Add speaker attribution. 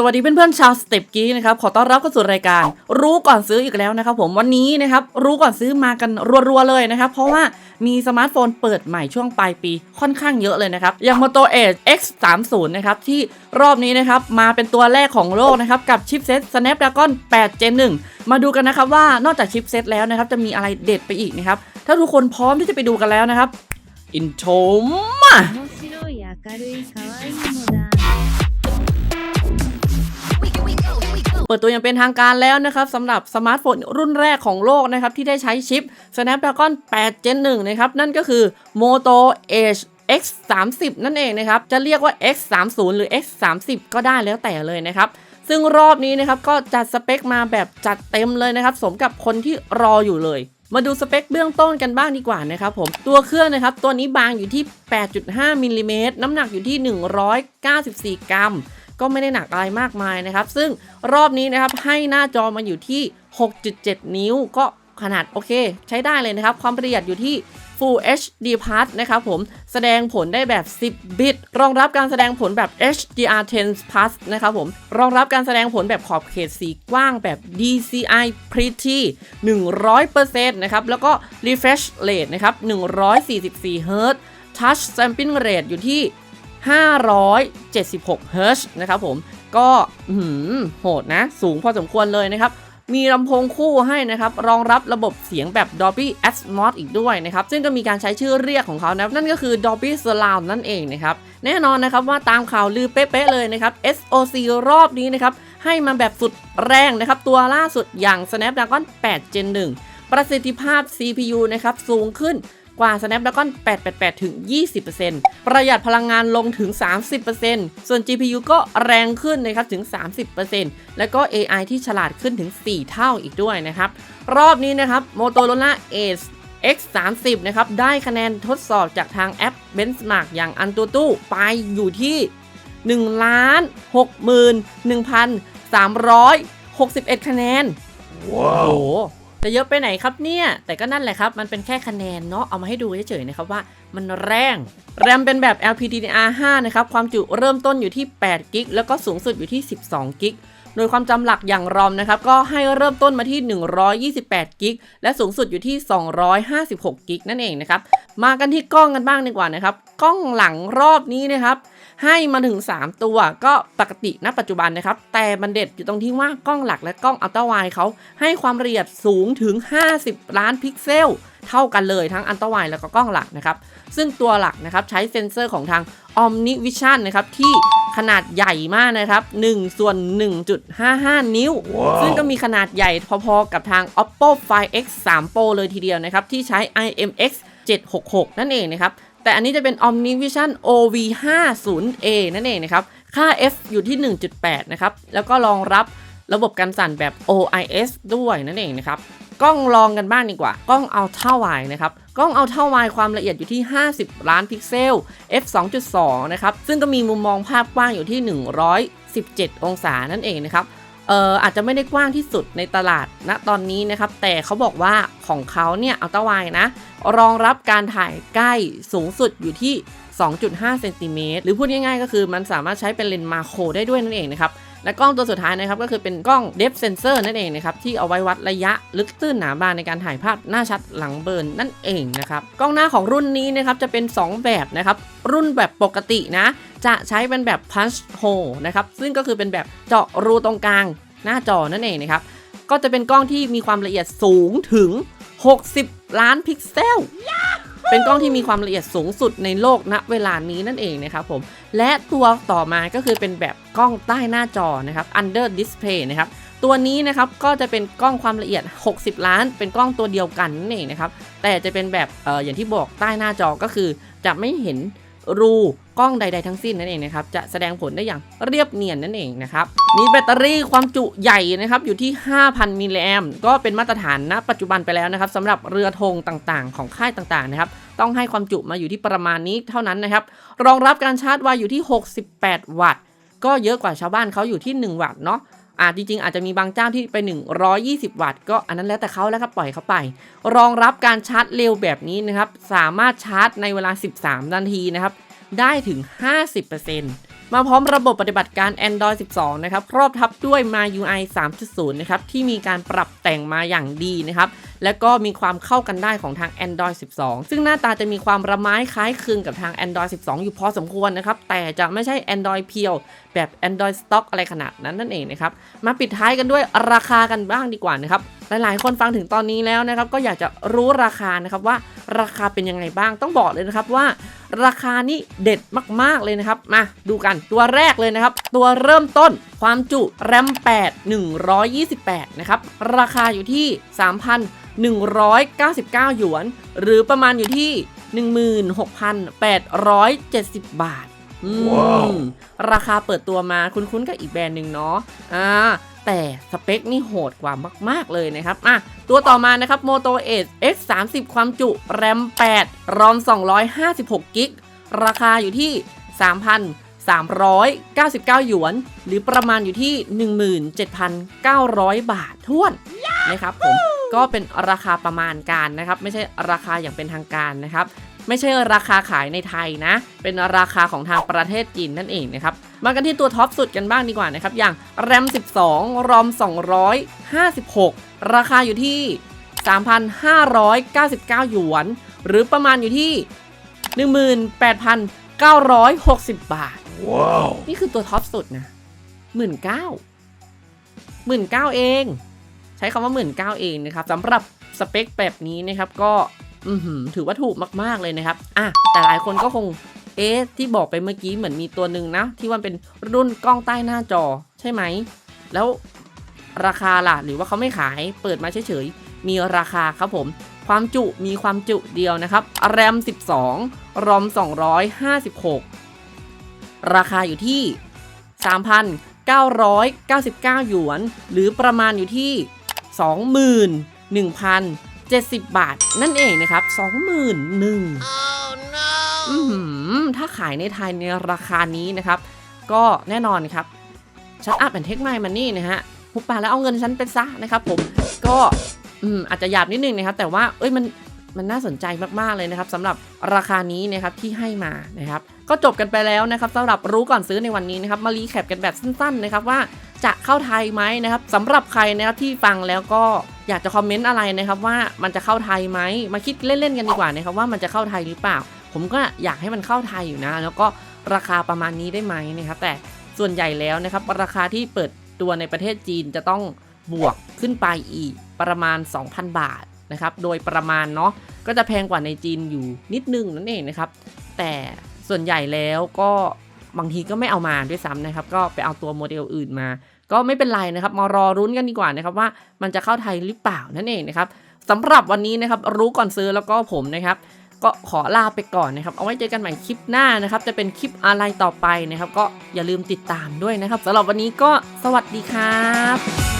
Speaker 1: สวัสดีเพื่อนๆชาวสเต็ปกี้นะครับขอต้อนรับเข้าสู่รายการ รู้ก่อนซื้ออีกแล้วนะครับผมวันนี้นะครับรู้ก่อนซื้อมากันรัวๆเลยนะครับเพราะว่ามีสมาร์ทโฟนเปิดใหม่ช่วงปลายปีค่อนข้างเยอะเลยนะครับอย่าง Moto Edge X30 นะครับที่รอบนี้นะครับมาเป็นตัวแรกของโลกนะครับกับชิปเซ็ต Snapdragon 8 Gen 1 มาดูกันนะครับว่านอกจากชิปเซ็ตแล้วนะครับจะมีอะไรเด็ดไปอีกนะครับถ้าทุกคนพร้อมที่จะไปดูกันแล้วนะครับอินโทรม เปิดตัวอย่างเป็นทางการแล้วนะครับสำหรับสมาร์ทโฟนรุ่นแรกของโลกนะครับที่ได้ใช้ชิป Snapdragon 8 Gen 1นะครับนั่นก็คือ Moto Edge X30 นั่นเองนะครับจะเรียกว่า X30 หรือ X30 ก็ได้แล้วแต่เลยนะครับซึ่งรอบนี้นะครับก็จัดสเปคมาแบบจัดเต็มเลยนะครับ สมกับคนที่รออยู่เลย มาดูสเปคเบื้องต้นกันบ้างดีกว่านะครับผมตัวเครื่องนะครับ ตัวนี้บางอยู่ที่ 8.5มิลลิเมตรน้ำหนักอยู่ที่ 194 กรัม ก็ไม่ได้หนักอะไรมากมายนะครับ ซึ่งรอบนี้นะครับให้หน้าจอมาอยู่ที่ 6.7 นิ้วก็ขนาดโอเค ใช้ได้เลยนะครับ ความประหยัดอยู่ที่ Full HD Plus นะครับผมแสดงผลได้แบบ 10 บิต รองรับการแสดงผลแบบ HDR10 Plus นะครับผมรองรับการแสดงผลแบบขอบเขตสีกว้างแบบ DCI Pretty 100%นะครับแล้วก็ Refresh Rate นะครับ144 Hz Touch Sampling Rate อยู่ที่ 576 Hz นะครับผม ก็โหดนะ สูงพอสมควรเลยนะครับ มีลำโพงคู่ให้นะครับ รองรับระบบเสียงแบบ Dolby Atmos อีกด้วยนะครับ ซึ่งก็มีการใช้ชื่อเรียกของเขานะ นั่นก็คือ Dolby Surround นั่นเองนะครับ แน่นอนนะครับว่าตามข่าวลือเป๊ะๆเลยนะครับ SoC รอบนี้นะครับ ให้มาแบบสุดแรงนะครับ ตัวล่าสุดอย่าง Snapdragon 8 Gen 1ประสิทธิภาพ CPU นะครับ สูงขึ้น กว่า Snapdragon 888 ถึง 20%ประหยัดพลังงานลงถึง 30%ส่วน GPU ก็แรงขึ้นนะครับถึง 30%แล้วก็ AI ที่ฉลาดขึ้นถึง 4 เท่าอีกด้วยนะครับ รอบนี้นะครับ Motorola Edge X30 นะครับ ได้คะแนนทดสอบจากทางแอป Benchmark อย่าง Antutu ไปอยู่ที่1ล้าน61,361 คะแนน ว้าว จะเยอะไปไหนครับเนี่ย แต่ก็นั่นแหละครับ มันเป็นแค่คะแนนเนาะ เอามาให้ดูเฉยๆนะครับว่ามันแรงแรมเป็นแบบ LPDDR5 นะครับ ความจุเริ่มต้นอยู่ที่8กิกแล้วก็สูงสุดอยู่ที่ 12กิกโดยความจำหลักอย่างรอมนะครับ ก็ให้เริ่มต้นมาที่ 128กิกและสูงสุดอยู่ที่ 256กิกนั่นเองนะครับ มากันที่กล้องกันบ้างดีกว่านะครับ กล้องหลังรอบนี้นะครับ ให้มาถึง 3 ตัวก็ปกติณปัจจุบันนะครับ แต่มันเด็ดอยู่ตรงที่ว่ากล้องหลักและกล้องอัลตร้าไวด์เขาให้ความละเอียดสูงถึง 50 ล้านพิกเซลเท่ากันเลยทั้งอัลตร้าไวด์แล้วก็กล้องหลักนะครับ ซึ่งตัวหลักนะครับใช้เซ็นเซอร์ของทาง OmniVision นะครับ ที่ขนาดใหญ่มากนะครับ1ส่วน 1.55 นิ้วซึ่งก็มีขนาดใหญ่พอๆกับทาง Oppo Find X 3 Pro เลยทีเดียวนะครับ ที่ใช้ IMX 766 นั่นเองนะครับ แต่อันนี้จะเป็น OmniVision OV50A นั่นเองนะครับ ค่า f อยู่ที่ 1.8 นะครับ แล้วก็รองรับระบบการสั่นแบบ OIS ด้วยนั่นเองนะครับ กล้องลองกันบ้างดีกว่า กล้อง Ultra Wide นะครับ กล้อง Ultra Wide ความละเอียดอยู่ที่ 50 ล้านพิกเซล f 2.2 นะครับ ซึ่งก็มีมุมมองภาพกว้างอยู่ที่ 117 องศานั่นเองนะครับ เอ่ออาจจะไม่ได้กว้างที่สุดในตลาดณตอนนี้นะครับ แต่เขาบอกว่าของเขาเนี่ยอัลตราไวนะ รองรับการถ่ายใกล้สูงสุดอยู่ที่ 2.5 เซนติเมตรหรือพูดง่ายๆ ก็คือมันสามารถใช้เป็นเลนส์มาโครได้ด้วยนั่นเองนะครับ และกล้องตัวสุดท้ายนะครับก็คือเป็นกล้อง depth sensor นั่นเองนะครับที่เอาไว้วัดระยะลึกตื้นหนาบางในการถ่ายภาพหน้าชัดหลังเบิร์นนั่นเองนะครับกล้องหน้าของรุ่นนี้นะครับจะเป็น 2 แบบนะครับรุ่นแบบปกตินะ จะใช้เป็นแบบ punch hole นะครับซึ่งก็คือเป็นแบบเจาะรูตรงกลางหน้าจอนั่นเองนะครับก็จะเป็นกล้องที่มีความละเอียดสูงถึง 60 ล้านพิกเซล เป็นกล้องที่มีความละเอียดสูงสุดในโลกณเวลานี้นั่นเองนะครับผม และตัวต่อมาก็คือเป็นแบบกล้องใต้หน้าจอนะครับ under display นะครับตัวนี้นะครับก็จะเป็นกล้องความละเอียด 60 ล้าน เป็นกล้องตัวเดียวกันนั่นเองนะครับ แต่จะเป็นแบบเอออย่างที่บอกใต้หน้าจอก็คือ จะไม่เห็นรู กล้องใด ๆ ทั้งสิ้นนั่นเองนะครับ จะแสดงผลได้อย่างเรียบเนียนนั่นเองนะครับ มีแบตเตอรี่ความจุใหญ่นะครับอยู่ที่ 5,000 มิลลิแอมก็เป็นมาตรฐานณปัจจุบันไปแล้วนะครับสำหรับเรือธงต่างๆ ของค่ายต่างๆนะครับต้องให้ความจุมาอยู่ที่ประมาณนี้เท่านั้นนะครับ รองรับการชาร์จไวอยู่ที่ 68 วัตต์ ก็เยอะกว่าชาวบ้านเขาอยู่ที่ 1 วัตต์เนาะอาจริงๆ อาจจะมีบางเจ้าที่ไป 120 วัตต์ ก็อันนั้นแล้วแต่เขาแล้วครับปล่อยเขาไป รองรับการชาร์จเร็วแบบนี้นะครับ สามารถชาร์จในเวลา 13 นาทีนะครับ ได้ถึง 50%มาพร้อมระบบปฏิบัติการ Android 12 นะครับ ครอบทับด้วย MIUI 3.0 นะครับ ที่มีการปรับแต่งมาอย่างดีนะครับ และก็มีความเข้ากันได้ของทาง Android 12 ซึ่งหน้าตาจะมีความระไม้คล้ายคลึงกับทาง Android 12 อยู่พอสมควรนะครับ แต่จะไม่ใช่ Android เพียว แบบ Android Stock อะไรขนาดนั้นนั่นเองนะครับ มาปิดท้ายกันด้วยราคากันบ้างดีกว่านะครับหลาย ๆ คนฟังถึงตอนนี้แล้วนะครับ ก็อยากจะรู้ราคานะครับว่าราคาเป็นยังไงบ้างต้องบอกเลยนะครับว่า ราคานี้เด็ดมากๆเลยนะครับ มาดูกันตัวแรกเลยนะครับ ตัวเริ่มต้นความจุแรม8 128 นะครับ ราคาอยู่ที่ 3,199 หยวน หรือประมาณอยู่ที่ 16,870 บาท อืม
Speaker 2: ว้าว
Speaker 1: ราคาเปิดตัวมาคุ้นๆกับอีกแบรนด์หนึ่งเนาะอ่าแต่สเปคนี่โหดกว่ามาก ๆ เลยนะครับอะตัวต่อมานะครับ Moto Edge X 30ความจุ RAM 8 ROM 256 กิก ราคาอยู่ที่ 3,399 หยวน หรือประมาณอยู่ที่ 17,900 บาทท้วนนะครับผมก็เป็นราคาประมาณการนะครับ ไม่ใช่ราคาอย่างเป็นทางการนะครับ ไม่ใช่ราคาขายในไทยนะ เป็นราคาของทางประเทศจีนนั่นเองนะครับ มากันที่ตัวท็อปสุดกันบ้างดีกว่านะครับ อย่าง RAM 12 ROM 256 ราคาอยู่ที่ 3,599 หยวน หรือประมาณอยู่ที่ 18,960 บาท
Speaker 2: Wow.
Speaker 1: นี่คือตัวท็อปสุดนะหมื่นเก้าหมื่นเก้าเอง ใช้คำว่าหมื่นเก้าเองนะครับสำหรับสเปคแบบนี้นะครับก็อือหือ ถือว่าถูกมากๆเลยนะครับ อะ แต่หลายคนก็คง เอ๊ะ ที่บอกไปเมื่อกี้เหมือนมีตัวหนึ่งนะ ที่มันเป็นรุ่นกล้องใต้หน้าจอใช่ไหม แล้วราคาล่ะ หรือว่าเขาไม่ขายเปิดมาเฉยๆ มีราคาครับผม ความจุมีความจุเดียวนะครับ RAM 12 ROM 256 ราคาอยู่ที่ 3,999 หยวน หรือประมาณอยู่ที่ 21,000 21,070 บาท นั่นเองนะครับ 21,000อือหือถ้าขายในไทยในราคานี้นะครับ ก็แน่นอนครับชัดอัพแอนเทคไมมันนี่นะฮะหุบปากแล้วเอาเงินฉันไปซะนะครับผมก็อืมอาจจะหยาบนิดนึงนะครับ แต่ว่าเอ้ยมันมันน่าสนใจมาก ๆ เลยนะครับสำหรับราคานี้นะครับที่ให้มานะครับ ก็จบกันไปแล้วนะครับสำหรับรู้ก่อนซื้อในวันนี้นะครับ มารีแคปกันแบบสั้น ๆ นะครับว่า จะเข้าไทยไหมนะครับสำหรับใครนะครับที่ฟังแล้วก็อยากจะคอมเมนต์อะไรนะครับว่ามันจะเข้าไทยไหมมาคิดเล่นๆกันดีกว่านะครับว่ามันจะเข้าไทยหรือเปล่า ผมก็อยากให้มันเข้าไทยอยู่นะ แล้วก็ราคาประมาณนี้ได้ไหมนะครับแต่ส่วนใหญ่แล้วนะครับราคาที่เปิดตัวในประเทศจีนจะต้องบวกขึ้นไปอีกประมาณ 2,000 บาทนะครับโดยประมาณเนาะก็จะแพงกว่าในจีนอยู่นิดนึงนั่นเองนะครับแต่ส่วนใหญ่แล้วก็ บางทีก็ไม่เอามาด้วยซ้ำนะครับ ก็ไปเอาตัวโมเดลอื่นมา ก็ไม่เป็นไรนะครับ มารอรุ้นกันดีกว่านะครับว่ามันจะเข้าไทยหรือเปล่านั่นเองนะครับสำหรับวันนี้นะครับรู้ก่อนซื้อแล้วก็ผมนะครับ ก็ขอลาไปก่อนนะครับ เอาไว้เจอกันใหม่คลิปหน้านะครับ จะเป็นคลิปอะไรต่อไปนะครับ ก็อย่าลืมติดตามด้วยนะครับสำหรับวันนี้ก็สวัสดีครับ